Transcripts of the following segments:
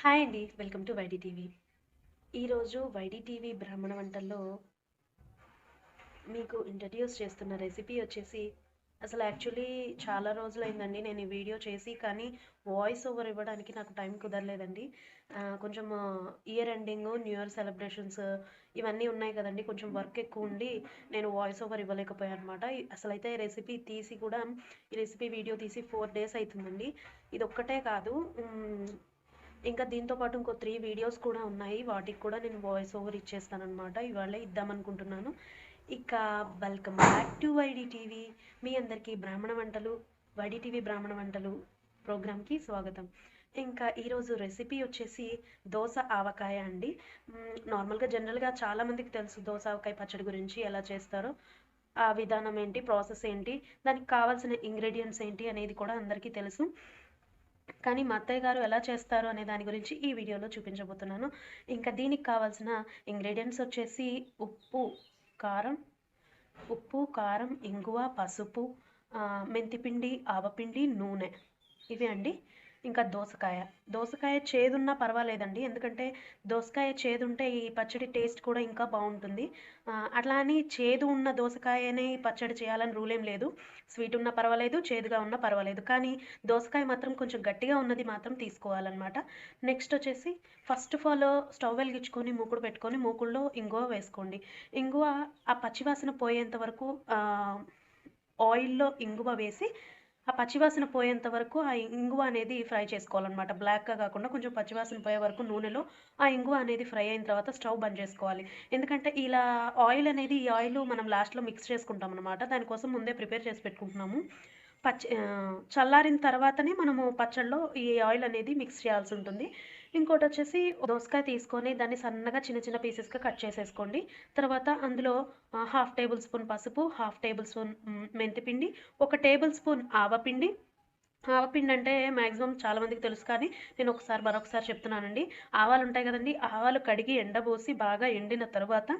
Hi అండి. Welcome to YD TV. ఈరోజు YD TV బ్రాహ్మణ వంటల్లో మీకు ఇంట్రడ్యూస్ చేస్తున్న రెసిపీ వచ్చేసి అసలు యాక్చువల్లీ చాలా రోజులైందండి నేను ఈ వీడియో చేసి కానీ వాయిస్ ఓవర్ ఇవ్వడానికి నాకు టైం కుదరలేదండి. కొంచెం year ending new year celebrations ఇవన్నీ ఉన్నాయి కదండి. కొంచెం వర్క్ ఎక్కువ ఉండి నేను వాయిస్ ఓవర్ ఇవ్వలేకపోయాను అనమాట అసలు అయితే రెసిపీ తీసి కూడా ఈ రెసిపీ వీడియో తీసి ఫోర్ డేస్ అవుతుందండి ఇది ఒక్కటే కాదు ఇంకా దీంతో పాటు ఇంకో త్రీ వీడియోస్ కూడా ఉన్నాయి. వాటికి కూడా నేను వాయిస్ ఓవర్ ఇచ్చేస్తాను అనమాట ఇవాళ ఇద్దామనుకుంటున్నాను. ఇక welcome back to YD TV మీ అందరికీ బ్రాహ్మణ వంటలు వైడి టీవీ బ్రాహ్మణ వంటలు ప్రోగ్రామ్కి స్వాగతం. ఇంకా ఈరోజు రెసిపీ వచ్చేసి దోస ఆవకాయ అండి. నార్మల్గా జనరల్గా చాలామందికి తెలుసు దోస ఆవకాయ పచ్చడి గురించి ఎలా చేస్తారో ఆ విధానం ఏంటి ప్రాసెస్ ఏంటి దానికి కావాల్సిన ఇంగ్రీడియంట్స్ ఏంటి అనేది కూడా అందరికీ తెలుసు. కానీ మా అత్తయ్య గారు ఎలా చేస్తారు అనే దాని గురించి ఈ వీడియోలో చూపించబోతున్నాను. ఇంకా దీనికి కావాల్సిన ఇంగ్రీడియంట్స్ వచ్చేసి ఉప్పు కారం ఉప్పు కారం ఇంగువ పసుపు మెంతిపిండి ఆవపిండి నూనె. ఇవి అండి. ఇంకా దోసకాయ. దోసకాయ చేదున్నా పర్వాలేదండి. ఎందుకంటే దోసకాయ చేదు ఉంటే ఈ పచ్చడి టేస్ట్ కూడా ఇంకా బాగుంటుంది. అట్లా అని చేదు ఉన్న దోసకాయనే పచ్చడి చేయాలని రూల్ ఏం లేదు. స్వీట్ ఉన్నా పర్వాలేదు చేదుగా ఉన్నా పర్వాలేదు. కానీ దోసకాయ మాత్రం కొంచెం గట్టిగా ఉన్నది మాత్రం తీసుకోవాలన్నమాట. నెక్స్ట్ వచ్చేసి ఫస్ట్ ఆఫ్ ఆల్ స్టవ్ వెలిగించుకొని మూకుడు పెట్టుకొని మూకుడులో ఇంగువ వేసుకోండి. ఇంగువ ఆ పచ్చివాసన పోయేంత వరకు ఆయిల్లో ఇంగువ వేసి ఆ పచ్చివాసన పోయేంత వరకు ఆ ఇంగువ అనేది ఫ్రై చేసుకోవాలన్నమాట. బ్లాక్గా కాకుండా కొంచెం పచ్చివాసన పోయే వరకు నూనెలో ఆ ఇంగువ అనేది ఫ్రై అయిన తర్వాత స్టవ్ బంద్ చేసుకోవాలి. ఎందుకంటే ఇలా ఆయిల్ అనేది ఈ ఆయిల్ మనం లాస్ట్లో మిక్స్ చేసుకుంటాం అనమాట దానికోసం ముందే ప్రిపేర్ చేసి పెట్టుకుంటున్నాము. పచ్చి చల్లారిన తర్వాతనే మనము పచ్చళ్ళలో ఈ ఆయిల్ అనేది మిక్స్ చేయాల్సి ఉంటుంది. ఇంకోటి వచ్చేసి దోసకాయ తీసుకొని దాన్ని సన్నగా చిన్న చిన్న పీసెస్గా కట్ చేసేసుకోండి. తర్వాత అందులో హాఫ్ టేబుల్ స్పూన్ పసుపు హాఫ్ టేబుల్ స్పూన్ మెంతిపిండి ఒక టేబుల్ స్పూన్ ఆవపిండి ఆవపిండి అంటే మ్యాక్సిమం చాలా మందికి తెలుసు కానీ నేను ఒకసారి మరొకసారి చెప్తున్నానండి. ఆవాలు ఉంటాయి కదండి ఆవాలు కడిగి ఎండబోసి బాగా ఎండిన తర్వాత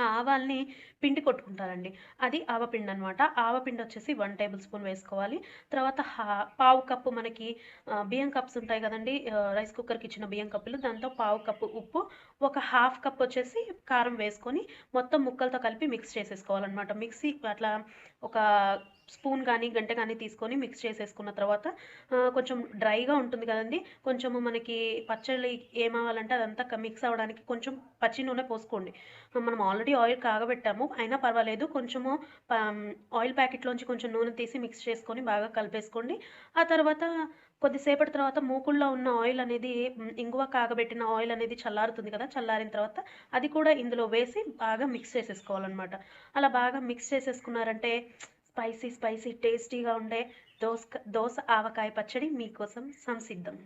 ఆవాల్ని పిండి కొట్టుకుంటారండి. అది ఆవపిండి అనమాట ఆవపిండి వచ్చేసి వన్ టేబుల్ స్పూన్ వేసుకోవాలి. తర్వాత హా- పావు కప్పు మనకి బియ్యం కప్స్ ఉంటాయి కదండి. రైస్ కుక్కర్కి ఇచ్చిన బియ్యం కప్పులు. దాంతో పావు కప్పు ఉప్పు ఒక హాఫ్ కప్ వచ్చేసి కారం వేసుకొని మొత్తం ముక్కలతో కలిపి మిక్స్ చేసేసుకోవాలన్నమాట. మిక్సీ అట్లా ఒక స్పూన్ కానీ గంట కానీ తీసుకొని మిక్స్ చేసేసుకున్న తర్వాత కొంచెం డ్రైగా ఉంటుంది కదండి. కొంచెము మనకి పచ్చళ్ళు ఏమవ్వాలంటే అదంతా మిక్స్ అవ్వడానికి కొంచెం పచ్చి నూనె పోసుకోండి. మనం ఆల్రెడీ ఆయిల్ కాగబెట్టాము అయినా పర్వాలేదు. కొంచెము ఆయిల్ ప్యాకెట్లోంచి కొంచెం నూనె తీసి మిక్స్ చేసుకొని బాగా కలిపేసుకోండి. ఆ తర్వాత కొద్దిసేపటి తర్వాత మూకుల్లో ఉన్న ఆయిల్ అనేది ఇంగువ కాగబెట్టిన ఆయిల్ అనేది చల్లారుతుంది కదా చల్లారిన తర్వాత అది కూడా ఇందులో వేసి బాగా మిక్స్ చేసేసుకోవాలన్నమాట. అలా బాగా మిక్స్ చేసేసుకున్నారంటే స్పైసీ స్పైసీ టేస్టీగా ఉండే దోస దోస ఆవకాయ పచ్చడి మీకోసం సంసిద్ధం.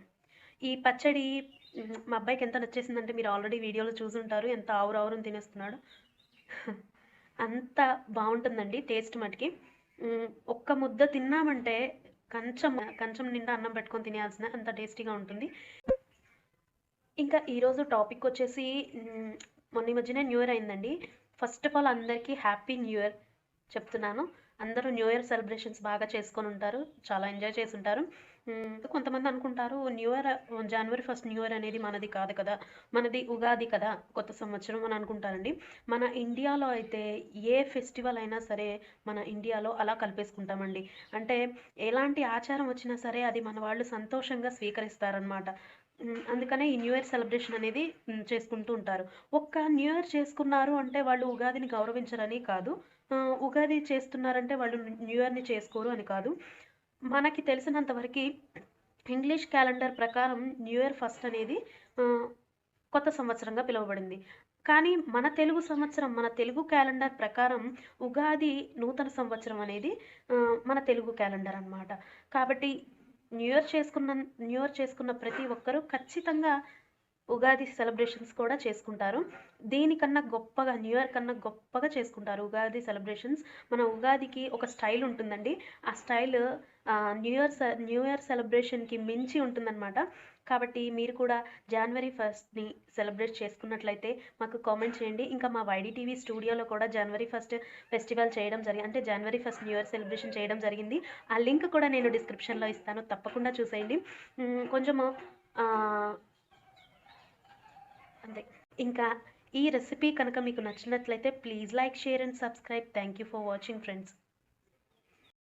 ఈ పచ్చడి మా అబ్బాయికి ఎంత నచ్చేసిందంటే మీరు ఆల్రెడీ వీడియోలో చూసుంటారు ఎంత ఆవురు ఆవురుని తినేస్తున్నాడు. అంత బాగుంటుందండి టేస్ట్ మటుకి. ఒక్క ముద్ద తిన్నామంటే కంచం కంచం నిండా అన్నం పెట్టుకొని తినేయాల్సిన అంత టేస్టీగా ఉంటుంది. ఇంకా ఈరోజు టాపిక్ వచ్చేసి మొన్న ఈ మధ్యనే న్యూ ఇయర్ అయిందండి. ఫస్ట్ ఆఫ్ ఆల్ అందరికీ హ్యాపీ న్యూ ఇయర్ చెప్తున్నాను. అందరూ న్యూ ఇయర్ సెలబ్రేషన్స్ బాగా చేసుకొని ఉంటారు. చాలా ఎంజాయ్ చేసి ఉంటారు కొంతమంది అనుకుంటారు న్యూ ఇయర్ జనవరి ఫస్ట్ న్యూ ఇయర్ అనేది మనది కాదు కదా. మనది ఉగాది కదా కొత్త సంవత్సరం అని అనుకుంటారండి. మన ఇండియాలో అయితే ఏ ఫెస్టివల్ అయినా సరే మన ఇండియాలో అలా కలిపేసుకుంటామండి. అంటే ఎలాంటి ఆచారం వచ్చినా సరే అది మన వాళ్ళు సంతోషంగా స్వీకరిస్తారనమాట అందుకనే ఈ న్యూ ఇయర్ సెలబ్రేషన్ అనేది చేసుకుంటూ ఉంటారు. ఒక్క న్యూ ఇయర్ చేసుకున్నారు అంటే వాళ్ళు ఉగాదిని గౌరవించరని కాదు. ఉగాది చేస్తున్నారంటే వాళ్ళు న్యూ ఇయర్ని చేసుకోరు అని కాదు. మనకి తెలిసినంతవరకు ఇంగ్లీష్ క్యాలెండర్ ప్రకారం న్యూ ఇయర్ ఫస్ట్ అనేది కొత్త సంవత్సరంగా పిలువబడింది. కానీ మన తెలుగు సంవత్సరం మన తెలుగు క్యాలెండర్ ప్రకారం ఉగాది నూతన సంవత్సరం అనేది మన తెలుగు క్యాలెండర్ అన్నమాట. కాబట్టి న్యూ ఇయర్ చేసుకున్న న్యూ ఇయర్ చేసుకున్న ప్రతి ఒక్కరూ ఖచ్చితంగా ఉగాది సెలబ్రేషన్స్ కూడా చేసుకుంటారు. దీనికన్నా గొప్పగా న్యూ ఇయర్ కన్నా గొప్పగా చేసుకుంటారు ఉగాది సెలబ్రేషన్స్. మన ఉగాదికి ఒక స్టైల్ ఉంటుందండి. ఆ style new year new year సెలబ్రేషన్కి మించి ఉంటుందన్నమాట. కాబట్టి మీరు కూడా జనవరి ఫస్ట్ని సెలబ్రేట్ చేసుకున్నట్లయితే మాకు కామెంట్ చేయండి. ఇంకా మా వైడిటీవీ స్టూడియోలో కూడా జనవరి ఫస్ట్ ఫెస్టివల్ చేయడం జరిగింది అంటే జనవరి ఫస్ట్ న్యూ ఇయర్ సెలబ్రేషన్ చేయడం జరిగింది. ఆ లింక్ కూడా నేను డిస్క్రిప్షన్లో ఇస్తాను. తప్పకుండా చూసేయండి. కొంచెము ఇంకా ఈ రెసిపీ కనుక మీకు నచ్చినట్లయితే please like share and subscribe. Thank you for watching friends.